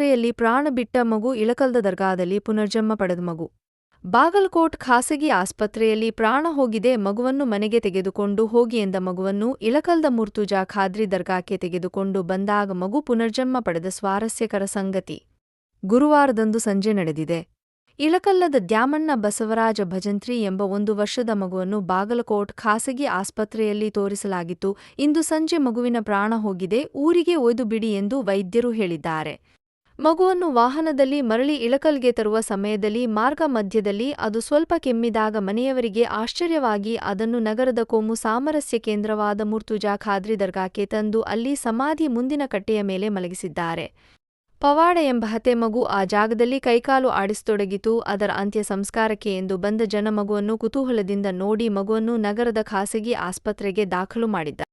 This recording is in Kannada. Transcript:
ಆಸ್ಪತ್ರೆಯಲ್ಲಿ ಪ್ರಾಣ ಬಿಟ್ಟ ಮಗು ಇಳಕಲ್ದ ದರ್ಗಾದಲ್ಲಿ ಪುನರ್ಜನ್ಮ ಪಡೆದ ಮಗು. ಬಾಗಲಕೋಟ್ ಖಾಸಗಿ ಆಸ್ಪತ್ರೆಯಲ್ಲಿ ಪ್ರಾಣ ಹೋಗಿದೆ, ಮಗುವನ್ನು ಮನೆಗೆ ತೆಗೆದುಕೊಂಡು ಹೋಗಿ ಎಂದ ಮಗುವನ್ನು ಇಳಕಲ್ದ ಮುರ್ತುಜಾ ಖಾದ್ರಿ ದರ್ಗಾಕ್ಕೆ ತೆಗೆದುಕೊಂಡು ಬಂದಾಗ ಮಗು ಪುನರ್ಜನ್ಮ ಪಡೆದ ಸ್ವಾರಸ್ಯಕರ ಸಂಗತಿ ಗುರುವಾರದಂದು ಸಂಜೆ ನಡೆದಿದೆ. ಇಳಕಲ್ಲದ ದ್ಯಾಮಣ್ಣ ಬಸವರಾಜ ಭಜಂತ್ರಿ ಎಂಬ ಒಂದು ವರ್ಷದ ಮಗುವನ್ನು ಬಾಗಲಕೋಟ್ ಖಾಸಗಿ ಆಸ್ಪತ್ರೆಯಲ್ಲಿ ತೋರಿಸಲಾಗಿತ್ತು. ಇಂದು ಸಂಜೆ ಮಗುವಿನ ಪ್ರಾಣ ಹೋಗಿದೆ, ಊರಿಗೆ ಒಯ್ದು ಬಿಡಿ ಎಂದು ವೈದ್ಯರು ಹೇಳಿದ್ದಾರೆ. ಮಗುವನ್ನು ವಾಹನದಲ್ಲಿ ಮರಳಿ ಇಳಕಲ್ಗೆ ತರುವ ಸಮಯದಲ್ಲಿ ಮಾರ್ಗ ಮಧ್ಯದಲ್ಲಿ ಅದು ಸ್ವಲ್ಪ ಕೆಮ್ಮಿದಾಗ ಮನೆಯವರಿಗೆ ಆಶ್ಚರ್ಯವಾಗಿ ಅದನ್ನು ನಗರದ ಕೋಮು ಸಾಮರಸ್ಯ ಕೇಂದ್ರವಾದ ಮುರ್ತುಜಾ ಖಾದ್ರಿ ದರ್ಗಾಕ್ಕೆ ತಂದು ಅಲ್ಲಿ ಸಮಾಧಿ ಮುಂದಿನ ಕಟ್ಟೆಯ ಮೇಲೆ ಮಲಗಿಸಿದ್ದಾರೆ. ಪವಾಡ ಎಂಬ ಹತೆ ಮಗು ಆ ಜಾಗದಲ್ಲಿ ಕೈಕಾಲು ಆಡಿಸತೊಡಗಿತು. ಅದರ ಅಂತ್ಯ ಸಂಸ್ಕಾರಕ್ಕೆ ಎಂದು ಬಂದ ಜನ ಮಗುವನ್ನು ಕುತೂಹಲದಿಂದ ನೋಡಿ ಮಗುವನ್ನು ನಗರದ ಖಾಸಗಿ ಆಸ್ಪತ್ರೆಗೆ ದಾಖಲು ಮಾಡಿದ್ದಾರೆ